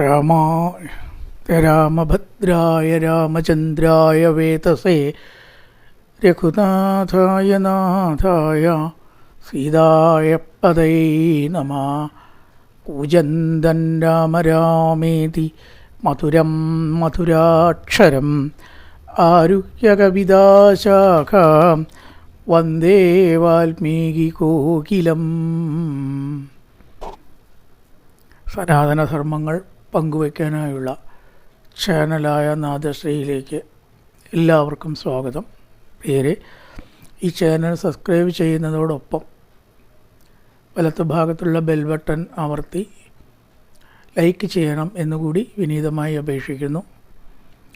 രാമായ രാമഭദ്രായ രാമചന്ദ്രായ വേതസേ രഘുനാഥായ നാഥായ സീതായ പദൈ നമ പൂജന്തൻ രാമ രാമേതി മധുരം മധുരാക്ഷരം ആരുഹ്യകവിതാശാഖ വന്ദേ വാൽമീകി കോകിലം. സനാതനധർമ്മങ്ങൾ പങ്കുവയ്ക്കാനായുള്ള ചാനലായ നാദശ്രീയിലേക്ക് എല്ലാവർക്കും സ്വാഗതം. പേര് ഈ ചാനൽ സബ്സ്ക്രൈബ് ചെയ്യുന്നതോടൊപ്പം വലത്ത് ഭാഗത്തുള്ള ബെൽ ബട്ടൺ അമർത്തി ലൈക്ക് ചെയ്യണം എന്നുകൂടി വിനീതമായി അപേക്ഷിക്കുന്നു.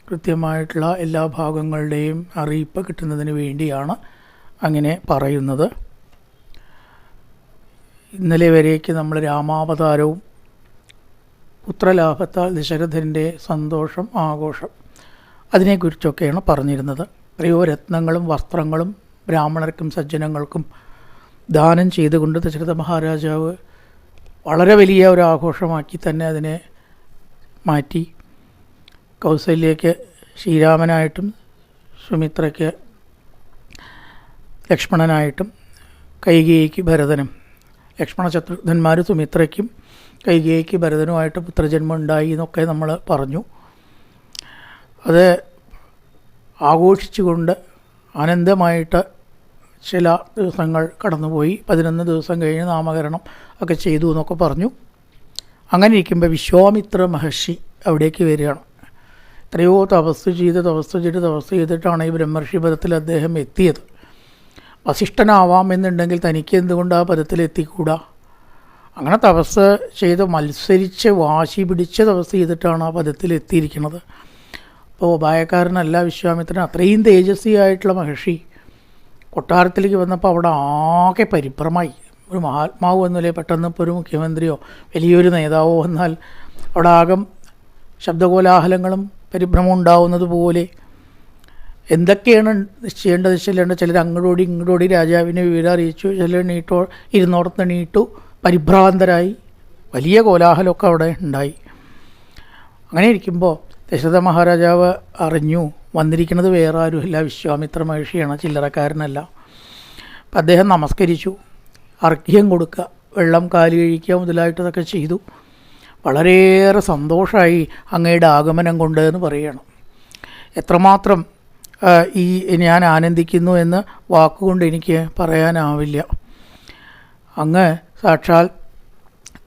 കൃത്യമായിട്ടുള്ള എല്ലാ ഭാഗങ്ങളുടെയും അറിയിപ്പ് കിട്ടുന്നതിന് വേണ്ടിയാണ് അങ്ങനെ പറയുന്നത്. ഇന്നലെ വരേക്ക് നമ്മൾ രാമാവതാരവും പുത്രലാഭത്താൽ ദശരഥന്റെ സന്തോഷം ആഘോഷം. അതിനെക്കുറിച്ചൊക്കെയാണ് പറഞ്ഞിരുന്നത്. എത്രയോ രത്നങ്ങളും വസ്ത്രങ്ങളും ബ്രാഹ്മണർക്കും സജ്ജനങ്ങൾക്കും ദാനം ചെയ്തുകൊണ്ട് ദശരഥ മഹാരാജാവ് വളരെ വലിയ ഒരു ആഘോഷമാക്കി തന്നെ അതിനെ മാറ്റി. കൗസല്യയ്ക്ക് ശ്രീരാമനായിട്ടും സുമിത്രയ്ക്ക് ലക്ഷ്മണനായിട്ടും കൈകേയിക്ക് ഭരതനും ലക്ഷ്മണ ശത്രുഘ്നന്മാർ സുമിത്രയ്ക്കും കൈകേയിക്ക് ഭരതനുമായിട്ട് പുത്രജന്മം ഉണ്ടായി എന്നൊക്കെ നമ്മൾ പറഞ്ഞു. അത് ആഘോഷിച്ചുകൊണ്ട് അനന്തമായിട്ട് ചില ദിവസങ്ങൾ കടന്നുപോയി. പതിനൊന്ന് ദിവസം കഴിഞ്ഞ് നാമകരണം ഒക്കെ ചെയ്തു എന്നൊക്കെ പറഞ്ഞു. അങ്ങനെ ഇരിക്കുമ്പോൾ വിശ്വാമിത്ര മഹർഷി അവിടേക്ക് വരികയാണ്. എത്രയോ തപസ് ചെയ്ത് തപസ് ചെയ്ത് തപസ് ചെയ്തിട്ടാണ് ഈ ബ്രഹ്മർഷി പദത്തിൽ അദ്ദേഹം എത്തിയത്. വസിഷ്ഠനാവാം എന്നുണ്ടെങ്കിൽ തനിക്ക് എന്തുകൊണ്ട് ആ പദത്തിൽ എത്തിക്കൂടാ? അങ്ങനെ തപസ് ചെയ്ത് മത്സരിച്ച് വാശി പിടിച്ച് തപസ് ചെയ്തിട്ടാണ് ആ പദത്തിൽ എത്തിയിരിക്കുന്നത്. അപ്പോൾ ഉപായക്കാരനല്ല വിശ്വാമിത്രൻ അത്രയും തേജസ്വിയായിട്ടുള്ള മഹർഷി കൊട്ടാരത്തിലേക്ക് വന്നപ്പോൾ അവിടെ ആകെ പരിഭ്രമായി. ഒരു മഹാത്മാവ് എന്നല്ലേ പെട്ടെന്ന് ഇപ്പോൾ ഒരു മുഖ്യമന്ത്രിയോ വലിയൊരു നേതാവോ വന്നാൽ അവിടെ ആകം ശബ്ദകോലാഹലങ്ങളും പരിഭ്രമം ഉണ്ടാവുന്നത് പോലെ എന്തൊക്കെയാണ് നിശ്ചയേണ്ടത് ചെല്ലേണ്ടത് ചിലർ അങ്ങോട്ടോടി ഇങ്ങോട്ടോടി രാജാവിനെ വിവരം അറിയിച്ചു ചിലർ നീട്ടോ ഇരുന്നോടത്ത് നീട്ടു പരിഭ്രാന്തരായി വലിയ കോലാഹലമൊക്കെ അവിടെ ഉണ്ടായി. അങ്ങനെ ഇരിക്കുമ്പോൾ ദശരഥ മഹാരാജാവ് അറിഞ്ഞു വന്നിരിക്കുന്നത് വേറെ ആരുമില്ല വിശ്വാമിത്ര മഹർഷിയാണ് ചില്ലറക്കാരനല്ല. അപ്പം അദ്ദേഹം നമസ്കരിച്ചു അർഘ്യം കൊടുക്കുക വെള്ളം കാലി കഴിക്കുക മുതലായിട്ടതൊക്കെ ചെയ്തു. വളരെയേറെ സന്തോഷമായി അങ്ങയുടെ ആഗമനം കൊണ്ട് എന്ന് പറയണം എത്രമാത്രം ഈ ഞാൻ ആനന്ദിക്കുന്നു എന്ന് വാക്കുകൊണ്ട് എനിക്ക് പറയാനാവില്ല. അങ്ങ് സാക്ഷാൽ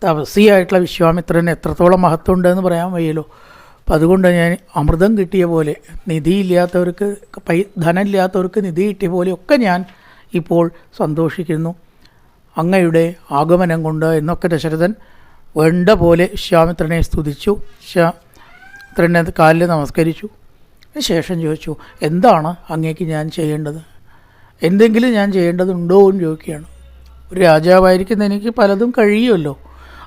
തപസ്സിയായിട്ടുള്ള വിശ്വാമിത്രന് എത്രത്തോളം മഹത്വമുണ്ടെന്ന് പറയാൻ വയ്യല്ലോ. അപ്പം അതുകൊണ്ട് ഞാൻ അമൃതം കിട്ടിയ പോലെ നിധിയില്ലാത്തവർക്ക് പൈ ധനമില്ലാത്തവർക്ക് നിധി കിട്ടിയ പോലെയൊക്കെ ഞാൻ ഇപ്പോൾ സന്തോഷിക്കുന്നു. അങ്ങയുടെ ആഗമനം കൊണ്ട് എന്നൊക്കെ ദശരഥൻ വേണ്ട പോലെ വിശ്വാമിത്രനെ സ്തുതിച്ചു. വിശ്വാമിത്രനെ കാലിൽ നമസ്കരിച്ചു. ശേഷം ചോദിച്ചു എന്താണ് അങ്ങേക്ക് ഞാൻ ചെയ്യേണ്ടത്? എന്തെങ്കിലും ഞാൻ ചെയ്യേണ്ടതുണ്ടോ എന്ന് ചോദിക്കുകയാണ്. ഒരു രാജാവായിരിക്കുന്ന എനിക്ക് പലതും കഴിയുമല്ലോ.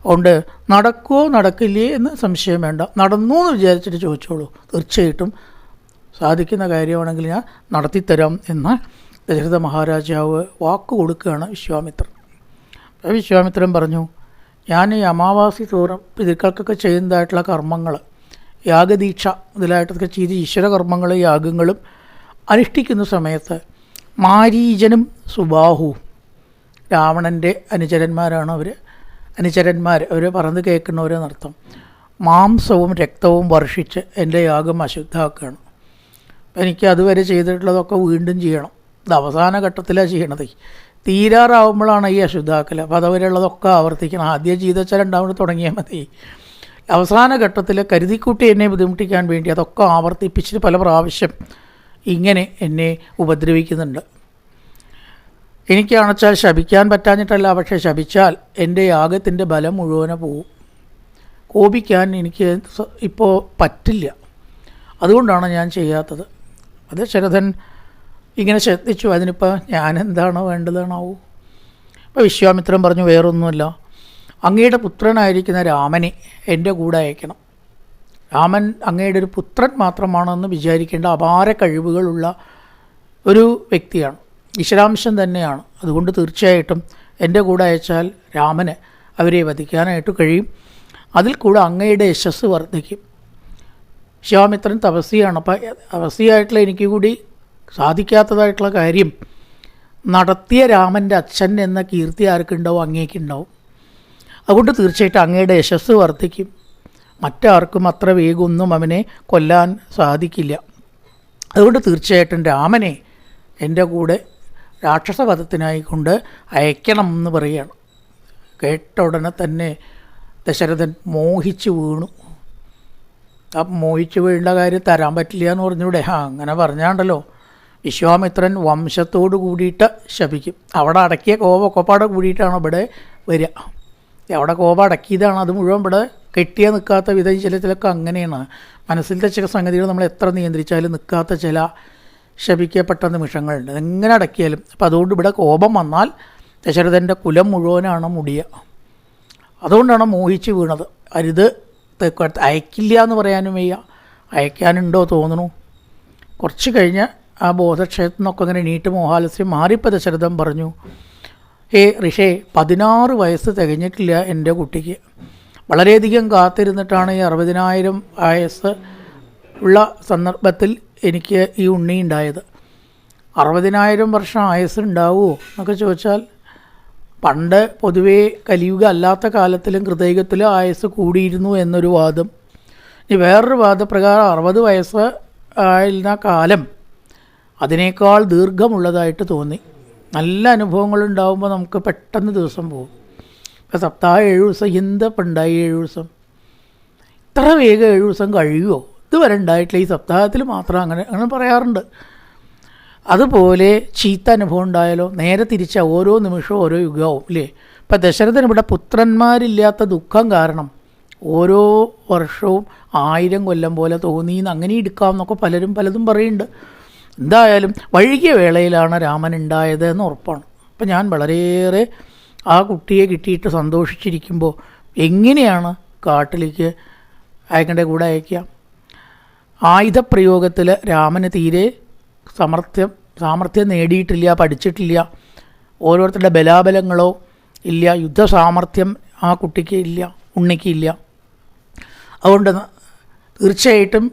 അതുകൊണ്ട് നടക്കുമോ നടക്കില്ലേ എന്ന് സംശയം വേണ്ട. നടന്നു എന്ന് വിചാരിച്ചിട്ട് ചോദിച്ചോളൂ. തീർച്ചയായിട്ടും സാധിക്കുന്ന കാര്യമാണെങ്കിൽ ഞാൻ നടത്തിത്തരാം എന്ന് ദശരഥ മഹാരാജാവ് വാക്ക് കൊടുക്കുകയാണ് വിശ്വാമിത്രൻ. വിശ്വാമിത്രൻ പറഞ്ഞു ഞാൻ ഈ അമാവാസി തോറും പിതൃക്കൾക്കൊക്കെ ചെയ്യുന്നതായിട്ടുള്ള കർമ്മങ്ങൾ യാഗദീക്ഷ മുതലായിട്ടൊക്കെ ചെയ്ത് ഈശ്വരകർമ്മങ്ങളും യാഗങ്ങളും അനുഷ്ഠിക്കുന്ന സമയത്ത് മാരീജനും സുബാഹുവും രാവണന്റെ അനുചരന്മാരാണ് അവർ അനുചരന്മാർ അവർ പറഞ്ഞ് കേൾക്കുന്നവരെന്നർത്ഥം മാംസവും രക്തവും വർഷിച്ച് എന്റെ യാഗം അശുദ്ധമാക്കുകയാണ് എനിക്ക് അതുവരെ ചെയ്തിട്ടുള്ളതൊക്കെ വീണ്ടും ചെയ്യണം. ഇത് അവസാന ഘട്ടത്തിലാണ് ചെയ്യണത്. തീരാറാവുമ്പോഴാണ് ഈ അശുദ്ധാക്കൽ അപ്പോൾ അതുവരെയുള്ളതൊക്കെ ആവർത്തിക്കണം. ആദ്യം ചെയ്തച്ചാൽ രണ്ടാമത് തുടങ്ങിയാൽ മതി. അവസാന ഘട്ടത്തിൽ കരുതിക്കൂട്ടി എന്നെ ബുദ്ധിമുട്ടിക്കാൻ വേണ്ടി അതൊക്കെ ആവർത്തിപ്പിച്ചിട്ട് പല പ്രാവശ്യം ഇങ്ങനെ എന്നെ ഉപദ്രവിക്കുന്നുണ്ട്. എനിക്കാണെച്ചാൽ ശപിക്കാൻ പറ്റാഞ്ഞിട്ടല്ല പക്ഷേ ശപിച്ചാൽ എന്റെ യാഗത്തിന്റെ ബലം മുഴുവനെ പോവും. കോപിക്കാൻ എനിക്ക് ഇപ്പോൾ പറ്റില്ല. അതുകൊണ്ടാണ് ഞാൻ ചെയ്യാത്തത്. അത് ശരഥൻ ഇങ്ങനെ ശ്രദ്ധിച്ചു. അതിനിപ്പോൾ ഞാൻ എന്താണ് വേണ്ടതാണാവൂ? അപ്പോൾ വിശ്വാമിത്രൻ പറഞ്ഞു വേറൊന്നുമല്ല. അങ്ങയുടെ പുത്രനായിരിക്കുന്ന രാമനെ എന്റെ കൂടെ അയക്കണം. രാമൻ അങ്ങയുടെ ഒരു പുത്രൻ മാത്രമാണെന്ന് വിചാരിക്കേണ്ട അപാര കഴിവുകളുള്ള ഒരു വ്യക്തിയാണ്. ഈശ്വരാംശം തന്നെയാണ്. അതുകൊണ്ട് തീർച്ചയായിട്ടും എന്റെ കൂടെ അയച്ചാൽ രാമന് അവരെ വധിക്കാനായിട്ട് കഴിയും. അതിൽ കൂടെ അങ്ങയുടെ യശസ് വർദ്ധിക്കും. ശിവാമിത്രൻ തപസ്യാണ് അപ്പോൾ തപസ്യായിട്ടുള്ള എനിക്ക് കൂടി സാധിക്കാത്തതായിട്ടുള്ള കാര്യം നടത്തിയ രാമന്റെ അച്ഛൻ എന്ന കീർത്തി ആർക്കുണ്ടാവും? അങ്ങേക്കുണ്ടാവും. അതുകൊണ്ട് തീർച്ചയായിട്ടും അങ്ങയുടെ യശസ് വർദ്ധിക്കും. മറ്റാർക്കും അത്ര വേഗമൊന്നും അവനെ കൊല്ലാൻ സാധിക്കില്ല. അതുകൊണ്ട് തീർച്ചയായിട്ടും രാമനെ എന്റെ കൂടെ രാക്ഷസവധത്തിനായി കൊണ്ട് അയക്കണം എന്ന് പറയുകയാണ്. കേട്ട ഉടനെ തന്നെ ദശരഥൻ മോഹിച്ചു വീണു. ആ മോഹിച്ചു വീഴേണ്ട കാര്യം തരാൻ പറ്റില്ല എന്ന് പറഞ്ഞൂടെ. ആ അങ്ങനെ പറഞ്ഞാണ്ടല്ലോ. വിശ്വാമിത്രൻ വംശത്തോട് കൂടിയിട്ട് ശപിക്കും. അവിടെ അടക്കിയ കോപക്കൊപ്പാടെ കൂടിയിട്ടാണ് ഇവിടെ വരിക? അവിടെ കോപം അടക്കിയതാണ്. അത് മുഴുവൻ ഇവിടെ കെട്ടിയ നിൽക്കാത്ത വിധം ചില ചിലക്ക് അങ്ങനെയാണ്. മനസ്സിലത്തെ ചില സംഗതികൾ നമ്മൾ എത്ര നിയന്ത്രിച്ചാലും നിൽക്കാത്ത ചില ശപിക്കപ്പെട്ട നിമിഷങ്ങളുണ്ട്. എങ്ങനെ അടക്കിയാലും. അപ്പം അതുകൊണ്ട് ഇവിടെ കോപം വന്നാൽ ദശരഥന്റെ കുലം മുഴുവനാണ് മുടിയ. അതുകൊണ്ടാണ് മോഹിച്ച് വീണത്. അരുത് അയക്കില്ല എന്ന് പറയാനും വയ്യ. അയക്കാനുണ്ടോ തോന്നുന്നു. കുറച്ച് കഴിഞ്ഞ് ആ ബോധക്ഷയത്തിൽ നിന്നൊക്കെ ഇങ്ങനെ നീട്ട് മോഹാലസ്യം മാറിപ്പോൾ ദശരഥൻ പറഞ്ഞു ഹേ ഋഷേ പതിനാറ് വയസ്സ് തികഞ്ഞിട്ടില്ല എന്റെ കുട്ടിക്ക്. വളരെയധികം കാത്തിരുന്നിട്ടാണ് ഈ അറുപതിനായിരം വയസ്സ് ഉള്ള സന്ദർഭത്തിൽ എനിക്ക് ഈ ഉണ്ണി ഉണ്ടായത്. അറുപതിനായിരം വർഷം ആയുസ് ഉണ്ടാവുമോ എന്നൊക്കെ ചോദിച്ചാൽ പണ്ട് പൊതുവേ കലിയുഗ അല്ലാത്ത കാലത്തിലും ഹൃദയത്തിലും ആയുസ് കൂടിയിരുന്നു എന്നൊരു വാദം. ഇനി വേറൊരു വാദപ്രകാരം അറുപത് വയസ്സ് ആയിരുന്ന കാലം അതിനേക്കാൾ ദീർഘമുള്ളതായിട്ട് തോന്നി. നല്ല അനുഭവങ്ങൾ ഉണ്ടാകുമ്പോൾ നമുക്ക് പെട്ടെന്ന് ദിവസം പോകും. ഇപ്പോൾ സപ്താഹ ഏഴ് ദിവസം എന്താ ഇപ്പം ഉണ്ടായി ഏഴ് ദിവസം? ഇത്ര വേഗം ഏഴ് ദിവസം കഴിയുമോ ഇതുവരെ ഉണ്ടായിട്ടില്ല. ഈ സപ്താഹത്തിൽ മാത്രം അങ്ങനെ അങ്ങനെ പറയാറുണ്ട്. അതുപോലെ ചീത്ത അനുഭവം ഉണ്ടായാലോ? നേരെ തിരിച്ച ഓരോ നിമിഷവും ഓരോ യുഗവും ഇല്ലേ? ഇപ്പം ദശരഥന് ഇവിടെ പുത്രന്മാരില്ലാത്ത ദുഃഖം കാരണം ഓരോ വർഷവും ആയിരം കൊല്ലം പോലെ തോന്നിന്ന് അങ്ങനെ എടുക്കാം എന്നൊക്കെ പലരും പലതും പറയുന്നുണ്ട്. എന്തായാലും വൈകിയ വേളയിലാണ് രാമൻ ഉണ്ടായത് എന്ന് ഉറപ്പാണ്. അപ്പം ഞാൻ വളരെയേറെ ആ കുട്ടിയെ കിട്ടിയിട്ട് സന്തോഷിച്ചിരിക്കുമ്പോൾ എങ്ങനെയാണ് കാട്ടിലേക്ക് അയക്കേണ്ട കൂടെ അയക്കുക? ആയുധപ്രയോഗത്തിൽ രാമന് തീരെ സമർത്ഥ്യം സാമർഥ്യം നേടിയിട്ടില്ല പഠിച്ചിട്ടില്ല ഓരോരുത്തരുടെ ബലാബലങ്ങളോ ഇല്ല യുദ്ധ സാമർഥ്യം ആ കുട്ടിക്ക് ഇല്ല ഉണ്ണിക്ക് ഇല്ല. അതുകൊണ്ട് തീർച്ചയായിട്ടും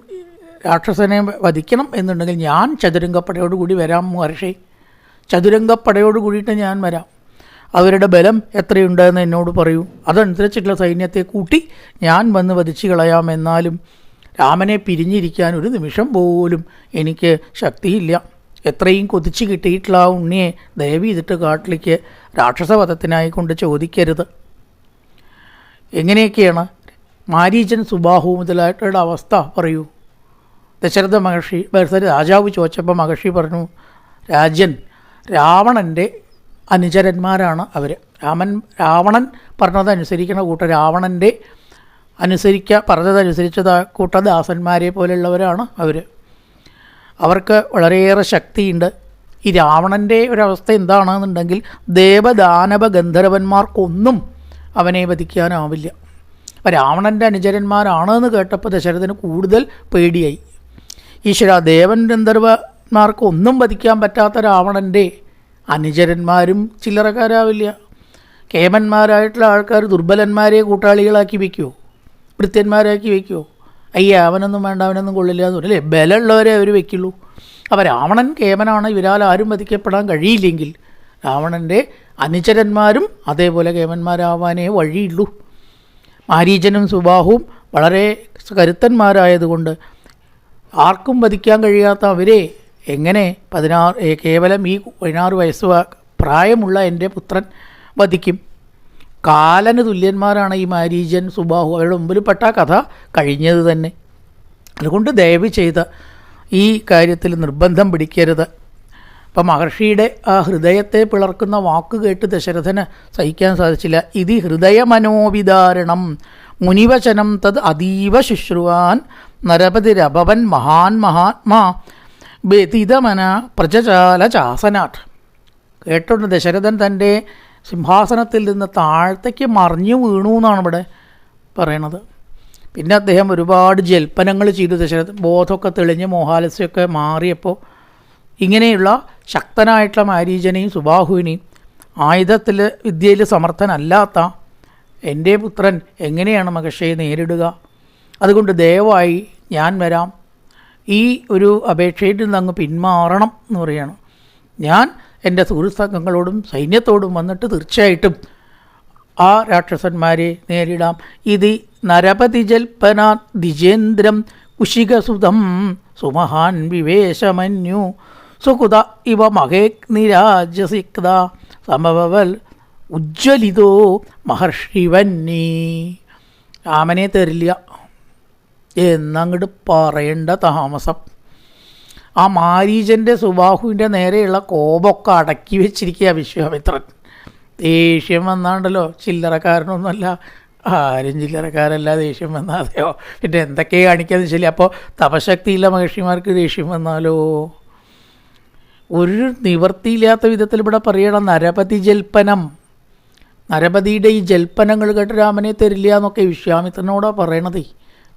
രാക്ഷസനെ വധിക്കണം എന്നുണ്ടെങ്കിൽ ഞാൻ ചതുരംഗപ്പടയോട് കൂടി വരാം മഹർഷി. ചതുരംഗപ്പടയോട് കൂടിയിട്ട് ഞാൻ വരാം. അവരുടെ ബലം എത്രയുണ്ടെന്ന് എന്നോട് പറയൂ. അതനുസരിച്ചിട്ടുള്ള സൈന്യത്തെ കൂട്ടി ഞാൻ വന്ന് വധിച്ചു കളയാം എന്നാലും രാമനെ പിരിഞ്ഞിരിക്കാൻ ഒരു നിമിഷം പോലും എനിക്ക് ശക്തിയില്ല. എത്രയും കൊതിച്ച് കിട്ടിയിട്ടുള്ള ആ ഉണ്ണിയെ ദയവ് ചെയ്തിട്ട് കാട്ടിലേക്ക് രാക്ഷസവധത്തിനായി കൊണ്ട് ചോദിക്കരുത്. എങ്ങനെയൊക്കെയാണ്? മാരീജൻ സുബാഹു മുതലായിട്ടുള്ള അവസ്ഥ പറയൂ. ദശരഥ മഹർഷി രാജാവ് ചോദിച്ചപ്പോൾ മഹർഷി പറഞ്ഞു രാജൻ രാവണന്റെ അനുചരന്മാരാണ് അവർ രാമൻ രാവണൻ പറഞ്ഞത് അനുസരിക്കുന്ന കൂട്ട രാവണന്റെ അനുസരിക്ക പറഞ്ഞതനുസരിച്ചത് കൂട്ട ദാസന്മാരെ പോലെയുള്ളവരാണ് അവർ അവർക്ക് വളരെയേറെ ശക്തിയുണ്ട്. ഈ രാവണന്റെ ഒരവസ്ഥ എന്താണെന്നുണ്ടെങ്കിൽ ദേവദാനവ ഗന്ധർവന്മാർക്കൊന്നും അവനെ വധിക്കാനാവില്ല. അപ്പം രാവണന്റെ അനുചരന്മാരാണെന്ന് കേട്ടപ്പോൾ ദശരഥന് കൂടുതൽ പേടിയായി. ഈശ്വര ദേവൻ ഗന്ധർവന്മാർക്ക് ഒന്നും വധിക്കാൻ പറ്റാത്ത രാവണന്റെ അനുചരന്മാരും ചില്ലറക്കാരാവില്ല. കേമന്മാരായിട്ടുള്ള ആൾക്കാർ ദുർബലന്മാരെ കൂട്ടാളികളാക്കി വയ്ക്കുമോ വൃത്യന്മാരാക്കി വയ്ക്കുമോ അയ്യ അവനൊന്നും വേണ്ട അവനൊന്നും കൊള്ളില്ല എന്ന് പറഞ്ഞില്ലേ ബലമുള്ളവരെ അവർ വയ്ക്കുള്ളൂ. അപ്പോൾ രാവണൻ കേമനാണ് ഇവരാൽ ആരും വധിക്കപ്പെടാൻ കഴിയില്ലെങ്കിൽ രാവണന്റെ അനുചരന്മാരും അതേപോലെ കേമന്മാരാവാനേ വഴിയുള്ളൂ. മാരീചനും സുബാഹുവും വളരെ കരുത്തന്മാരായതുകൊണ്ട് ആർക്കും വധിക്കാൻ കഴിയാത്ത അവരെ എങ്ങനെ പതിനാറ് കേവലം ഈ പതിനാറ് വയസ്സ് പ്രായമുള്ള എന്റെ പുത്രൻ വധിക്കും? കാലന് തുല്യന്മാരാണ് ഈ മാരീജൻ സുബാഹു അവരുടെ മുമ്പിൽ പെട്ട കഥ കഴിഞ്ഞത് തന്നെ. അതുകൊണ്ട് ദയവ് ചെയ്ത് ഈ കാര്യത്തിൽ നിർബന്ധം പിടിക്കരുത്. അപ്പം മഹർഷിയുടെ ആ ഹൃദയത്തെ പിളർക്കുന്ന വാക്ക് കേട്ട് ദശരഥന് സഹിക്കാൻ സാധിച്ചില്ല. ഇത് ഹൃദയമനോവിധാരണം മുനിവചനം തത് അതീവ ശുശ്രുവാൻ നരപതിരഭവൻ മഹാൻ മഹാത്മാ വ്യതിതമന പ്രജചാല ചാസനാട്ട് കേട്ടുണ്ട് ദശരഥൻ തന്റെ സിംഹാസനത്തിൽ നിന്ന് താഴത്തേക്ക് മറിഞ്ഞു വീണു എന്നാണ് ഇവിടെ പറയണത്. പിന്നെ അദ്ദേഹം ഒരുപാട് ജൽപ്പനങ്ങൾ ചെയ്തു ദശരഥൻ. ബോധമൊക്കെ തെളിഞ്ഞ് മോഹാലസ്യമൊക്കെ മാറിയപ്പോൾ ഇങ്ങനെയുള്ള ശക്തനായിട്ടുള്ള മാരീജനെയും സുബാഹുവിനെയും ആയുധത്തിൽ വിദ്യയിൽ സമർത്ഥനല്ലാത്ത എന്റെ പുത്രൻ എങ്ങനെയാണ് മഹർഷിയെ നേരിടുക? അതുകൊണ്ട് ദയവായി ഞാൻ വരാം. ഈ ഒരു അപേക്ഷയിൽ നിന്ന് അങ്ങ് പിന്മാറണം എന്ന് പറയാണ്. ഞാൻ എന്റെ സുഹൃത്തംഗങ്ങളോടും സൈന്യത്തോടും വന്നിട്ട് തീർച്ചയായിട്ടും ആ രാക്ഷസന്മാരെ നേരിടാം. ഇത് നരപതി ജൽപ്പന ദിജേന്ദ്രം കുശികസുതം സുമഹാൻ വിവേശമന്യു. സുകുത ഇവ മഹേഗ്നിരാജസിക്ത സമവൽ ഉജ്ജ്വലിതോ മഹർഷിവന്നീ. രാമനെ തരില്ല എന്നങ്ങോട്ട് പറയേണ്ട താമസം. ആ മാരീചന്റെ സുബാഹുവിന്റെ നേരെയുള്ള കോപമൊക്കെ അടക്കി വെച്ചിരിക്കുക വിശ്വാമിത്രൻ. ദേഷ്യം വന്നാണ്ടല്ലോ. ചില്ലറക്കാരനൊന്നുമല്ല. ആരും ചില്ലറക്കാരല്ല ദേഷ്യം വന്നാതെയോ? പിന്നെ എന്തൊക്കെ കാണിക്കാന്ന് വെച്ചാൽ അപ്പോൾ തപശക്തിയില്ല മഹർഷിമാർക്ക് ദേഷ്യം വന്നാലോ? ഒരു നിവർത്തിയില്ലാത്ത വിധത്തിൽ ഇവിടെ പറയണം നരപതി ജൽപ്പനം. നരപതിയുടെ ഈ ജൽപ്പനങ്ങൾ കേട്ട് രാമനെ തരില്ല എന്നൊക്കെ വിശ്വാമിത്രനോടാണ് പറയണതേ.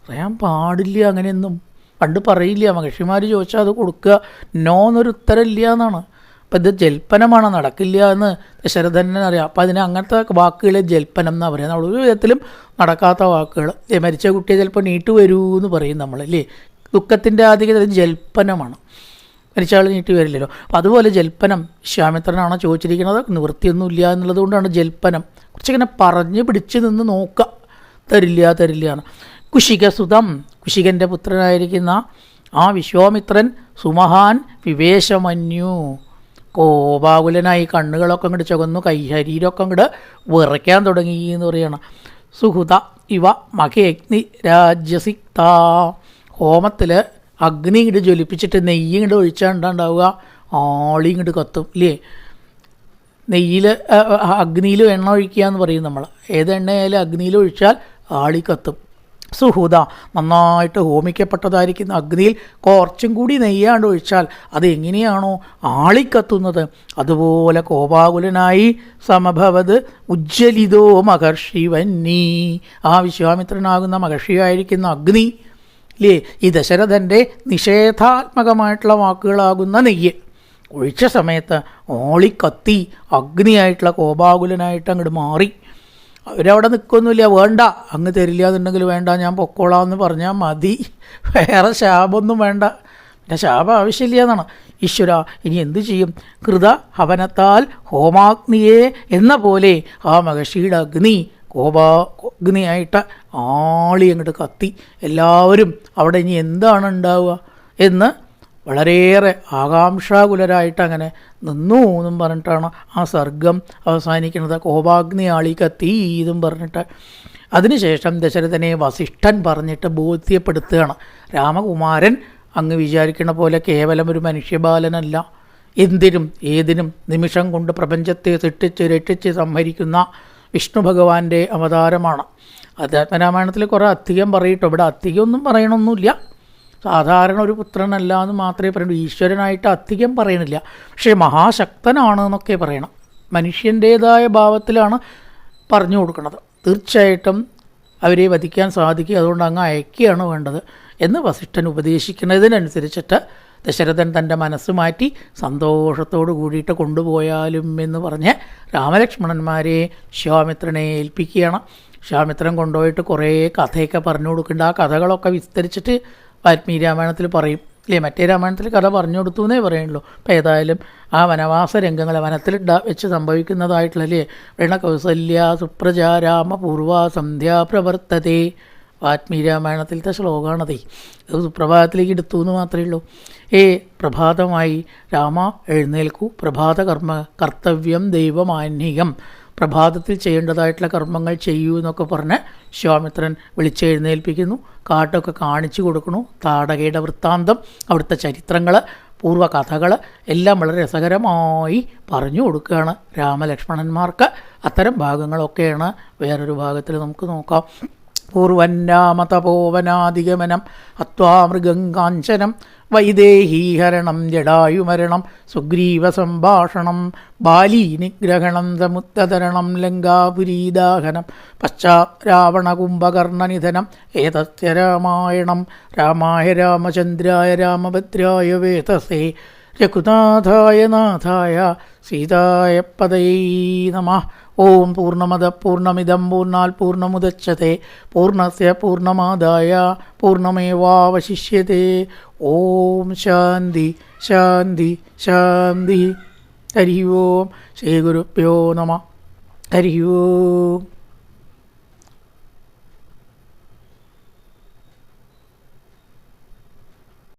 പറയാൻ പാടില്ല അങ്ങനെയൊന്നും. പണ്ട് പറയില്ല മഹർഷിമാർ ചോദിച്ചാൽ അത് കൊടുക്കുക. നോ എന്നൊരു ഉത്തരമില്ല എന്നാണ് അപ്പം ഇത് ജൽപ്പനമാണ് നടക്കില്ല എന്ന് ദശരഥനെ അറിയാം അപ്പം അതിന് അങ്ങനത്തെ വാക്കുകളെ ജൽപ്പനം എന്നാണ് പറയുന്നത്. ഒരു വിധത്തിലും നടക്കാത്ത വാക്കുകൾ മരിച്ച കുട്ടിയെ ചിലപ്പോൾ നീട്ടു വരൂ എന്ന് പറയും നമ്മൾ അല്ലേ? ദുഃഖത്തിന്റെ ആദ്യ ജൽപ്പനമാണ്. മരിച്ച ആൾ നീട്ടി വരില്ലല്ലോ. അപ്പം അതുപോലെ ജൽപ്പനം ശ്യാമിത്രനാണോ ചോദിച്ചിരിക്കുന്നത്? നിവൃത്തിയൊന്നും ഇല്ല എന്നുള്ളത് കൊണ്ടാണ് ജൽപ്പനം. കുറച്ചിങ്ങനെ പറഞ്ഞ് പിടിച്ച് നിന്ന് നോക്കുക. തരില്ല തരില്ല എന്ന്. കുശികസുതം. കുശികന്റെ പുത്രനായിരിക്കുന്ന ആ വിശ്വാമിത്രൻ സുമഹാൻ വിവേശമന്യു. കോപാകുലനായി കണ്ണുകളൊക്കെ അങ്ങോട്ട് ചുവന്നു കൈ ശരീരമൊക്കെ അങ്ങോട്ട് വിറയ്ക്കാൻ തുടങ്ങി എന്ന് പറയണം. സുഹൃത ഇവ മഹയഗ്നി രാജ്യസിക്ത ഹോമത്തിൽ അഗ്നി ഇങ്ങോട്ട് ജ്വലിപ്പിച്ചിട്ട് നെയ്യ് ഇങ്ങോട്ട് ഒഴിച്ചാണ്ടാവുക ആളി ഇങ്ങോട്ട് കത്തും ഇല്ലേ? നെയ്യിൽ അഗ്നിയിൽ എണ്ണ ഒഴിക്കുക എന്ന് പറയും നമ്മൾ ഏത് എണ്ണയായാലും അഗ്നിയിൽ ഒഴിച്ചാൽ ആളി കത്തും. സുഹൃത നന്നായിട്ട് ഹോമിക്കപ്പെട്ടതായിരിക്കുന്ന അഗ്നിയിൽ കുറച്ചും കൂടി നെയ്യാണ്ട് ഒഴിച്ചാൽ അത് എങ്ങനെയാണോ ആളിക്കത്തുന്നത്? അതുപോലെ കോപാകുലനായി സമഭവത് ഉജ്ജ്വലിതോ മഹർഷി വന്നീ ആ വിശ്വാമിത്രനാകുന്ന മഹർഷിയായിരിക്കുന്ന അഗ്നി ഇല്ലേ ഈ ദശരഥന്റെ നിഷേധാത്മകമായിട്ടുള്ള വാക്കുകളാകുന്ന നെയ്യ്. ഒഴിച്ച സമയത്ത് ഓളിക്കത്തി അഗ്നിയായിട്ടുള്ള കോപാകുലനായിട്ട് അങ്ങോട്ട് മാറി. അവരവിടെ നിൽക്കൊന്നുമില്ല വേണ്ട. അങ്ങ് തരില്ല എന്നുണ്ടെങ്കിൽ വേണ്ട ഞാൻ പൊക്കോളാം എന്ന് പറഞ്ഞാൽ മതി. വേറെ ശാപമൊന്നും വേണ്ട. പിന്നെ ശാപം ആവശ്യമില്ല എന്നാണ് ഈശ്വര ഇനി എന്തു ചെയ്യും? കൃത ഹവനത്താൽ ഹോമാഗ്നിയെ എന്ന പോലെ ആ മഹർഷിയുടെ അഗ്നി കോപാ അഗ്നിയായിട്ട് ആളി അങ്ങോട്ട് കത്തി. എല്ലാവരും അവിടെ ഇനി എന്താണ് ഉണ്ടാവുക എന്ന് വളരെയേറെ ആകാംക്ഷാകുലരായിട്ട് അങ്ങനെ നിന്നു എന്നും പറഞ്ഞിട്ടാണ് ആ സർഗം അവസാനിക്കുന്നത്. കോപാഗ്നി ആളിക്ക പറഞ്ഞിട്ട്. അതിനുശേഷം ദശരഥനെ വസിഷ്ഠൻ പറഞ്ഞിട്ട് ബോധ്യപ്പെടുത്തുകയാണ്. രാമകുമാരൻ അങ്ങ് വിചാരിക്കുന്ന പോലെ കേവലം ഒരു മനുഷ്യബാലനല്ല. എന്തിനും ഏതിനും നിമിഷം കൊണ്ട് പ്രപഞ്ചത്തെ തിട്ടിച്ച് രക്ഷിച്ച് സംഹരിക്കുന്ന വിഷ്ണു ഭഗവാന്റെ അവതാരമാണ്. അധ്യാത്മരാമായണത്തിൽ കുറേ അധികം പറയിട്ടോ? ഇവിടെ അധികമൊന്നും പറയണമൊന്നുമില്ല സാധാരണ ഒരു പുത്രനല്ല എന്ന് മാത്രമേ പറയുള്ളൂ ഈശ്വരനായിട്ട് അധികം പറയണില്ല പക്ഷേ മഹാശക്തനാണ് എന്നൊക്കെ പറയണം. മനുഷ്യന്റേതായ ഭാവത്തിലാണ് പറഞ്ഞു കൊടുക്കുന്നത്. തീർച്ചയായിട്ടും അവരെ വധിക്കാൻ സാധിക്കും. അതുകൊണ്ട് അങ്ങ് അയക്കുകയാണ് വേണ്ടത് എന്ന് വസിഷ്ഠൻ ഉപദേശിക്കുന്നതിനനുസരിച്ചിട്ട് ദശരഥൻ തന്റെ മനസ്സ് മാറ്റി സന്തോഷത്തോട് കൂടിയിട്ട് കൊണ്ടുപോയാലും എന്ന് പറഞ്ഞ് രാമലക്ഷ്മണന്മാരെ ശിവാമിത്രനെ ഏൽപ്പിക്കുകയാണ്. ശിവാമിത്രൻ കൊണ്ടുപോയിട്ട് കുറേ കഥയൊക്കെ പറഞ്ഞു കൊടുക്കുന്നുണ്ട്. ആ കഥകളൊക്കെ വിസ്തരിച്ചിട്ട് വാൽമീകി രാമായണത്തിൽ പറയും. ഇല്ലേ മറ്റേ രാമായണത്തിൽ കഥ പറഞ്ഞു കൊടുത്തു എന്നേ പറയുള്ളൂ. അപ്പോൾ ഏതായാലും ആ വനവാസ രംഗങ്ങളെ വനത്തിൽ വെച്ച് വെച്ച് സംഭവിക്കുന്നതായിട്ടുള്ളല്ലേ വേണ കൗസല്യ സുപ്രജ രാമപൂർവ സന്ധ്യാപ്രവർത്തതേ പ്രവർത്തതേ. വാൽമീകി രാമായണത്തിലത്തെ ശ്ലോകമാണതേ അത് സുപ്രഭാതത്തിലേക്ക് എടുത്തു എന്ന് മാത്രമേ ഉള്ളൂ. ഏ പ്രഭാതമായി രാമ എഴുന്നേൽക്കൂ. പ്രഭാത കർമ്മ കർത്തവ്യം ദൈവമാന്യം പ്രഭാതത്തിൽ ചെയ്യേണ്ടതായിട്ടുള്ള കർമ്മങ്ങൾ ചെയ്യൂ എന്നൊക്കെ പറഞ്ഞ് വിശ്വാമിത്രൻ വിളിച്ചെഴുന്നേൽപ്പിക്കുന്നു. കാട്ടൊക്കെ കാണിച്ചു കൊടുക്കുന്നു. താടകയുടെ വൃത്താന്തം അവിടുത്തെ ചരിത്രങ്ങൾ പൂർവകഥകൾ എല്ലാം വളരെ രസകരമായി പറഞ്ഞു കൊടുക്കുകയാണ് രാമലക്ഷ്മണന്മാർക്ക്. അത്തരം ഭാഗങ്ങളൊക്കെയാണ് വേറൊരു ഭാഗത്തിൽ നമുക്ക് നോക്കാം. പൂർവന്നാമതപോവനാധിഗമനം അത്വാമൃഗം കാഞ്ചനം വൈദേഹീഹരണം ജടായുമരണം സുഗ്രീവസംഭാഷണം സംഭാഷണം ബാലീ നിഗ്രഹണം സമുത്തതരണം ലങ്കാപുരീദാഹനം പശ്ചാത് രാവണകുംഭകർണനിധനം ഏതസ്യ രാമായണം രാമായ രാമചന്ദ്രായ രാമഭദ്രായ വേതസേ രഘുനാഥായ നാഥായ സീതായ പദൈ നമ. ഓം പൂർണമത പൂർണമിതം പൂർണാൽ പൂർണമുദച്ഛത്തെ പൂർണസ്യ പൂർണമാദായ പൂർണമേവാവശിഷ്യത്തെ ഓം ശാന്തി ശാന്തി ശാന്തി. ഹരി ഓം. ശ്രീ ഗുരുഭ്യോ നമ. ഹരി ഓം.